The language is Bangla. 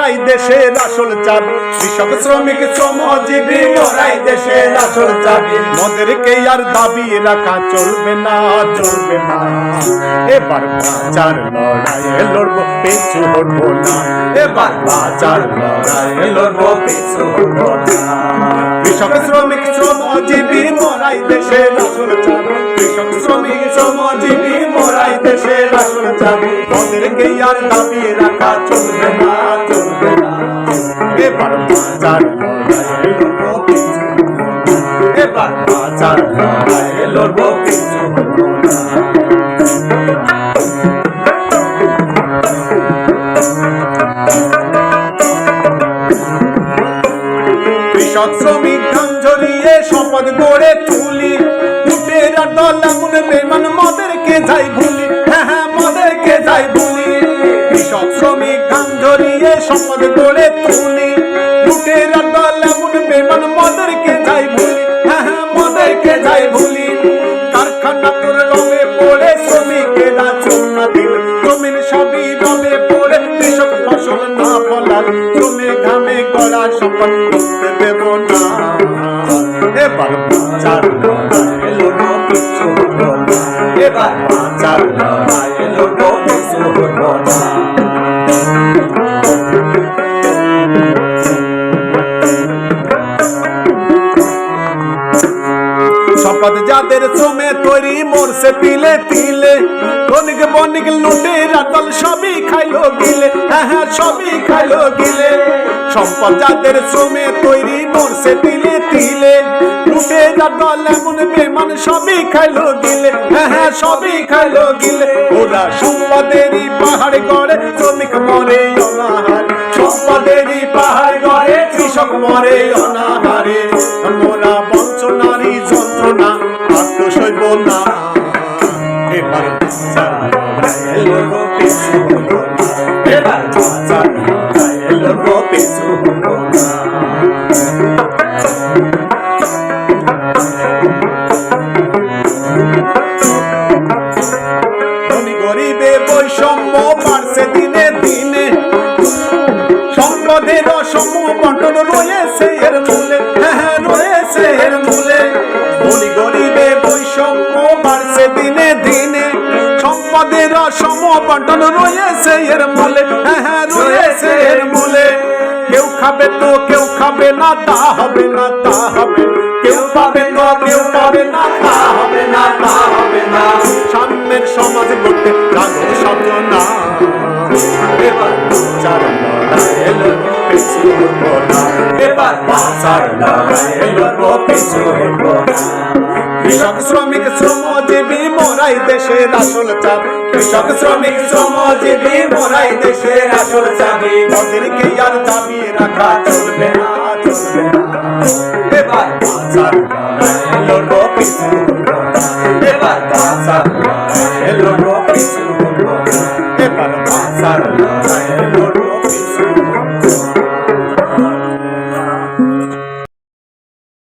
মোরাই দেশের আসল চাবি। কৃষক, শ্রমিক, শ্রমজীবী, মোরাই দেশের আসল চাবি। মদেরকে আর দাবি রাখা চলবে না চলবে না। এবার বাজার লড়াইয়ে লড়বো, পিছু হটবো না। এবার বাজার লড়াইয়ে লড়বো, পিছু হটবো না। কৃষক, শ্রমিক, শ্রমজীবী, মোরাই দেশের আসল চাবি। কৃষক, শ্রমিক আসল চাবি। মদেরকে আর দাবি রাখা চলবে না, চলবে বাজার। এবার বাজার লড়াইয়ে লড়বো পিছু কৃষক শ্রমিক ধান ঝরিয়ে সম্পদ গড়ে তুলি। উঠের দল এমন বেমান মদেরকে যাই ভুলি। হ্যাঁ হ্যাঁ মদেরকে যাই ভুলি। কৃষক শ্রমিক ধান ঝরিয়ে সম্পদ গড়ে তুলি। ভুলি কারখানা তোর লবে পড়ে দিল। সবই লবে পড়ে, কৃষক ফসল না ফলাল। তুমি ঘামে গড়া সম্পদ দেব না। এবার এবার সম্পদ যাদের শ্রমে তৈরি মরছে তিলে তিলে। বণিক বণিক লুটে রাতল সবই খাইলো গিলে। হ্যাঁ হ্যাঁ সবই খাইলো গিলে। সম্পদ যাদের শ্রমে তৈরি মরছে তিলে তিলে। লুটে রাতল এমন বেমান সবই খাইলো গিলে। হ্যাঁ হ্যাঁ সবই খাইলো গিলে। ওরা সম্পদেরই পাহাড় গড়ে, শ্রমিক মরে অনাহার সম্পদেরই পাহাড় গড়ে, কৃষক মরে অনাহারে আত্মসৈব না এবার সারা। এবার অসম বন্টন রয়েছে এর মূলে। হ্যাঁ হ্যাঁ রয়েছে এর মূলে। কেউ খাবে তো, কেউ খাবে না, তা হবে না, তা হবে কেউ পাবে তো, কেউ পাবে না, তা হবে না, তা হবে না। এবার লড়াইয়ে লড়বো পিছু এবার লড়বো পিছু কৃষক, শ্রমিক, শ্রমজীবী মোরাই দেশের আসল চাপ কৃষক, শ্রমিক, শ্রমজীবী মোরাই দেশের আসল চাবি। ওদেরকে আর দাবি রাখা চলবে না, চলবে এবার বাজার লড়বো পিছু। এবার বাজার লড়বো পিছু। এবার বাজার লড়বো